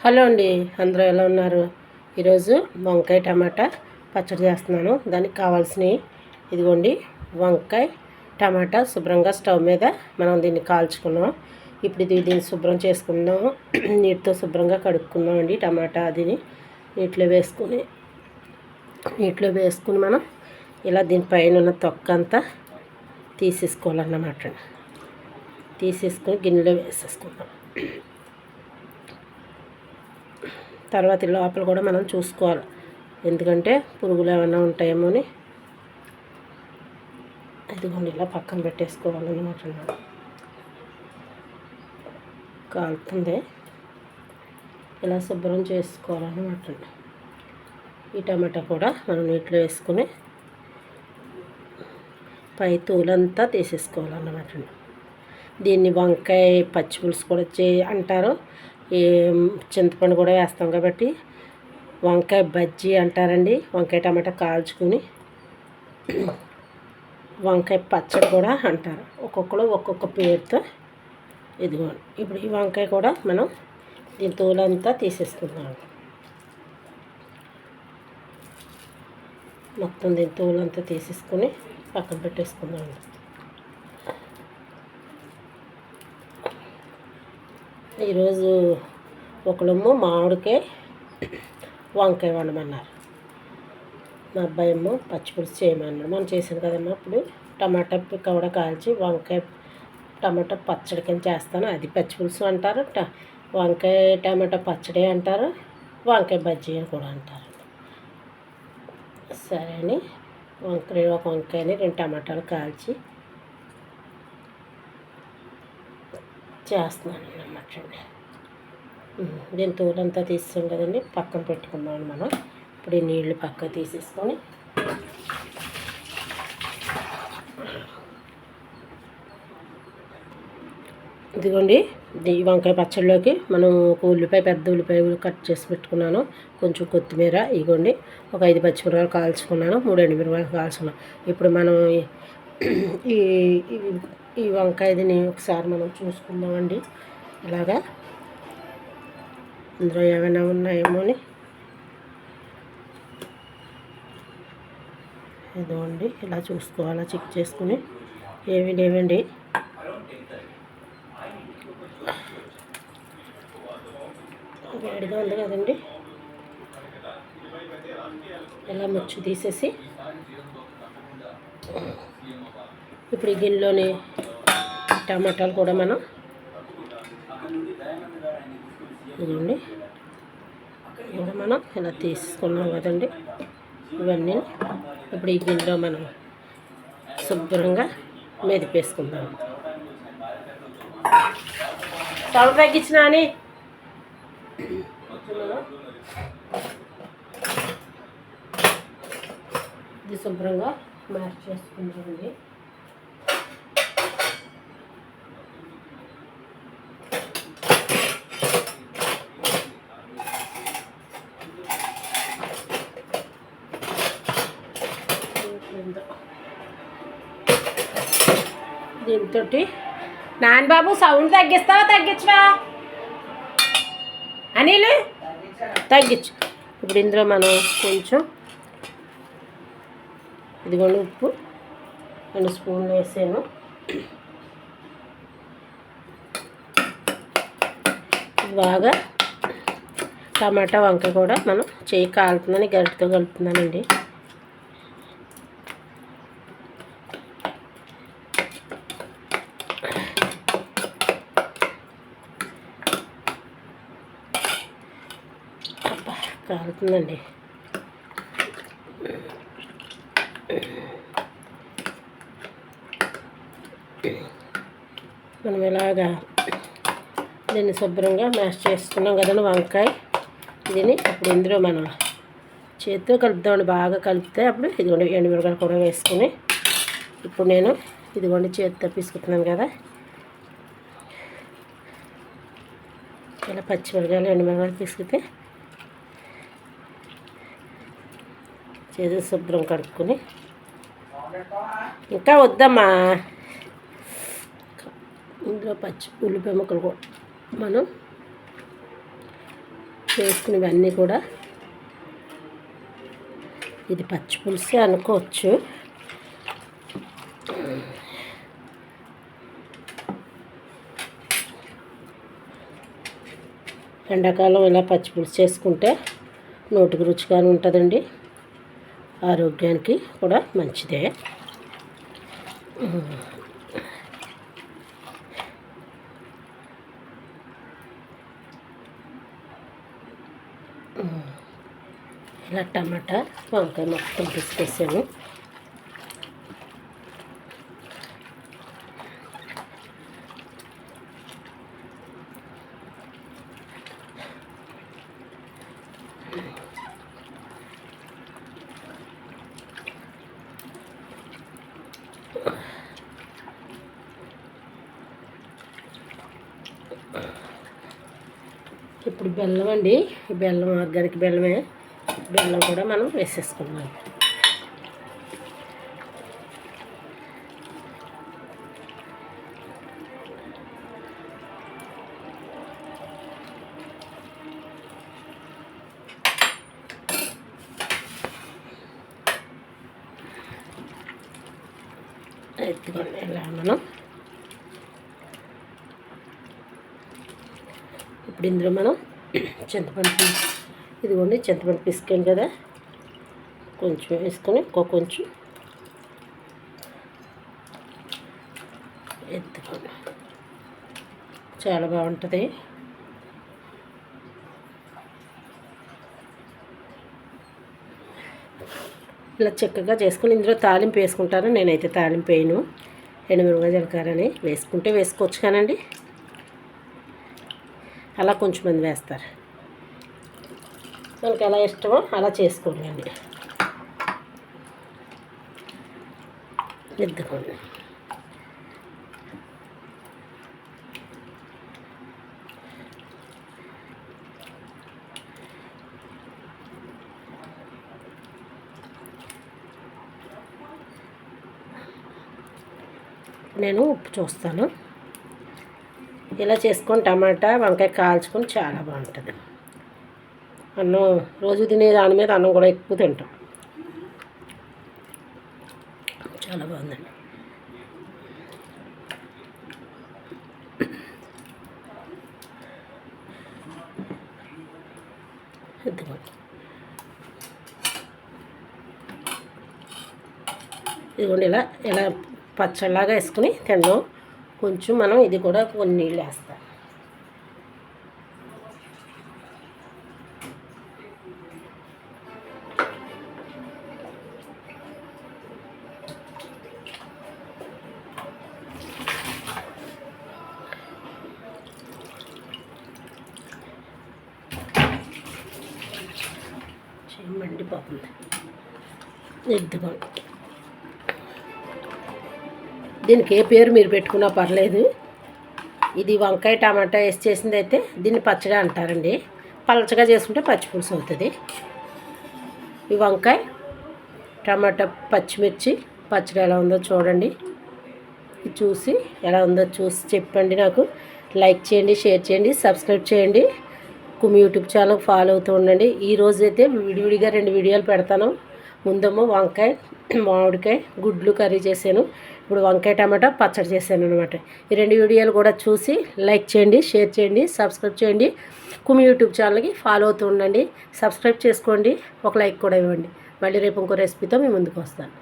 Hello అండి అందరూ ఎలా ఉన్నారు? ఈరోజు వంకాయ టమాటా పచ్చడి చేస్తున్నాను. దానికి కావాల్సినవి ఇదిగోండి వంకాయ టమాటా శుభ్రంగా స్టవ్ మీద మనం దీన్ని కాల్చుకున్నాం. ఇప్పుడు ఇది దీన్ని శుభ్రం చేసుకుందాం. నీటితో శుభ్రంగా కడుక్కుందాం అండి టమాటా అదిని నీటిలో వేసుకుని నీటిలో వేసుకుని మనం ఇలా దీనిపైన ఉన్న తొక్క అంతా తీసేసుకోవాలన్నమాట తీసేసుకొని గిన్నెలో వేసేసుకుందాం. తర్వాత లోపల కూడా మనం చూసుకోవాలి. ఎందుకంటే పురుగులు ఏమైనా ఉంటాయేమో అని. ఇదిగోండి ఇలా పక్కన పెట్టేసుకోవాలన్నమాట కాలుతుంది. ఇలా శుభ్రం చేసుకోవాలన్నమాట ఈ టమాటా కూడా మనం నీటిలో వేసుకుని పై తూలంతా తీసేసుకోవాలన్నమాట దీన్ని వంకాయ పచ్చిపులుసు కూడా చే అంటారు. చింతపండు కూడా వేస్తాం కాబట్టి వంకాయ బజ్జీ అంటారండి. వంకాయ టమాటా కాల్చుకుని వంకాయ పచ్చడి కూడా అంటారు. ఒక్కొక్కరు ఒక్కొక్క పేరుతో ఇదిగోండి ఇప్పుడు ఈ వంకాయ కూడా మనం దీని తోలంతా తీసేసుకుందాం. మొత్తం దీని తోలంతా తీసేసుకొని పక్కన పెట్టేసుకుందాం. ఈరోజు ఒకళ్ళేమో మామిడికాయ వంకాయ వండమన్నారు. మా అబ్బాయి ఏమో పచ్చిపులుసు చేయమన్నాడు మనం చేసాను కదమ్మా అప్పుడు టమాటా కూడా కాల్చి వంకాయ టమాటా పచ్చడి కింద చేస్తాను. అది పచ్చిపులుసు అంటారు ట వంకాయ టమాటా పచ్చడి అంటారు. వంకాయ బజ్జీ అని కూడా అంటారు. సరే అని వంకాయ ఒక వంకాయని రెండు టమాటాలు కాల్చి చేస్తున్నాను అన్నమాట దీని తోలంతా తీస్తాం కదండి పక్కన పెట్టుకున్నాం మనం. ఇప్పుడు ఈ నీళ్ళు పక్క తీసేసుకొని ఇదిగోండి ఈ వంకాయ పచ్చడిలోకి మనం ఒక ఉల్లిపాయ పెద్ద ఉల్లిపాయ కట్ చేసి పెట్టుకున్నాను. కొంచెం కొత్తిమీర ఇగోండి ఒక ఐదు పచ్చిమిరపకాయలు కాల్చుకున్నాను మూడు ఎండుమిరపకాయలు కాల్చుకున్నాను. ఇప్పుడు మనం ఈ ఈ వంకాయదిని ఒకసారి మనం చూసుకుందామండి. ఇలాగా. ఇందులో ఏమైనా ఉన్నాయేమో అని ఇదిగోండి ఇలా చూసుకోవాలా చెక్ చేసుకుని. ఏమి లేవండి. వేడిగా ఉంది కదండి. ఇలా ముచ్చు తీసేసి. ఇప్పుడు ఈ గిన్నెలోని టమాటాలు కూడా మనం ఇదండి కూడా మనం ఇలా తీసుకున్నాం కదండి. ఇవన్నీ ఇప్పుడు ఈ గిన్నెలో మనం శుభ్రంగా మెదిపేసుకుందాం. సౌండ్ తగ్గించిన అని ఇది శుభ్రంగా మ్యాచ్ చేతితోటి నాన్నబాబు బాబు సౌండ్ తగ్గిస్తావా తగ్గించవా? అనిల్ తగ్గించు. ఇప్పుడు ఇందులో మనం కొంచెం ఇదిగోండి ఉప్పు. రెండు స్పూన్లు వేసాను. బాగా టమాటా వంక కూడా మనం చేయి కాలుతుందని గరిటితో కలుపుతున్నానండి. కాలుతుందండి. మనం ఇలాగా దీన్ని శుభ్రంగా మ్యాష్ చేసుకున్నాం కదండి వంకాయ. దీన్ని అప్పుడు ఇందులో మనం చేతితో కలుపుదామండి బాగా కలిపితే అప్పుడు ఇదిగోండి ఎండుమిరకాయలు కూడా వేసుకుని ఇప్పుడు నేను ఇదిగోండి చేతితో తీసుకుంటున్నాను కదా. ఇలా పచ్చిమిరకాయలు ఎండుమిరకాయలు తీసుకుంటే చేసి శుభ్రం కడుక్కొని. ఇంకా వద్దమ్మా. ఇందులో పచ్చి ఉల్లిపాయ ముక్కలు కూడా మనం చేసుకునేవన్నీ కూడా. ఇది పచ్చి పులుసే అనుకోవచ్చు. ఎండాకాలం ఇలా పచ్చి పులుసు చేసుకుంటే నోటికి రుచిగానే ఉంటుందండి. ఆరోగ్యానికి కూడా మంచిదే. ఇలా టమాటా వంకాయ మొత్తం పిసికేసాను. ఇప్పుడు బెల్లం అండి. ఈ బెల్లం ఆర్గానిక్ బెల్లమే. బెల్లం కూడా మనం వేసేసుకున్నాం ఎత్తుకొని ఇలా మనం ఇప్పుడు ఇందులో మనం చింతపండు ఇదిగోండి చింతపండు పిసికాం కదా. కొంచెం వేసుకొని ఇంకో కొంచెం ఎత్తుకోండి. చాలా బాగుంటుంది. ఇలా చక్కగా చేసుకుని ఇందులో తాలింపు వేసుకుంటాను. నేనైతే తాలింపు వేయను. ఎండుమిరపకాయ జీలకర్రని వేసుకుంటే వేసుకోవచ్చు కానండి. అలా కొంచెం మంది వేస్తారు. మనకి ఎలా ఇష్టమో అలా చేసుకోండి ఎద్దుకోండి నేను ఉప్పు చూస్తాను. ఇలా చేసుకొని టమాటా వంకాయ కాల్చుకొని చాలా బాగుంటుంది. అన్నం రోజు తినే దాని మీద అన్నం కూడా ఎక్కువ తింటాం. చాలా బాగుందండి. ఇదిగోండి. ఇలా ఇలా పచ్చళ్ళలాగా వేసుకుని తిన్నాం కొంచెం మనం ఇది కూడా కొన్ని నీళ్ళు వేస్తాం. మండిపోతుంది. ఎద్దుకోండి దీనికి ఏ పేరు మీరు పెట్టుకున్నా పర్లేదు. ఇది వంకాయ టమాటా వేసి చేసింది అయితే దీన్ని పచ్చగా అంటారండి. పలచగా చేసుకుంటే పచ్చిపులుసు అవుతుంది. ఈ వంకాయ టమాటా పచ్చిమిర్చి పచ్చడి ఎలా ఉందో చూడండి. చూసి ఎలా ఉందో చూసి చెప్పండి నాకు. లైక్ చేయండి షేర్ చేయండి సబ్స్క్రైబ్ చేయండి. కుమి యూట్యూబ్ ఛానల్ ఫాలో అవుతూ ఉండండి. ఈరోజు అయితే విడివిడిగా రెండు వీడియోలు పెడతాను. ముందేమో వంకాయ మామిడికాయ గుడ్లు కర్రీ చేశాను. ఇప్పుడు వంకాయ టమాటా పచ్చడి చేశాను అనమాట ఈ రెండు వీడియోలు కూడా చూసి లైక్ చేయండి షేర్ చేయండి సబ్స్క్రైబ్ చేయండి. కుమి యూట్యూబ్ ఛానల్కి ఫాలో అవుతూ ఉండండి సబ్స్క్రైబ్ చేసుకోండి ఒక లైక్ కూడా ఇవ్వండి. మళ్ళీ రేపు ఇంకో రెసిపీతో మీ ముందుకు వస్తాను.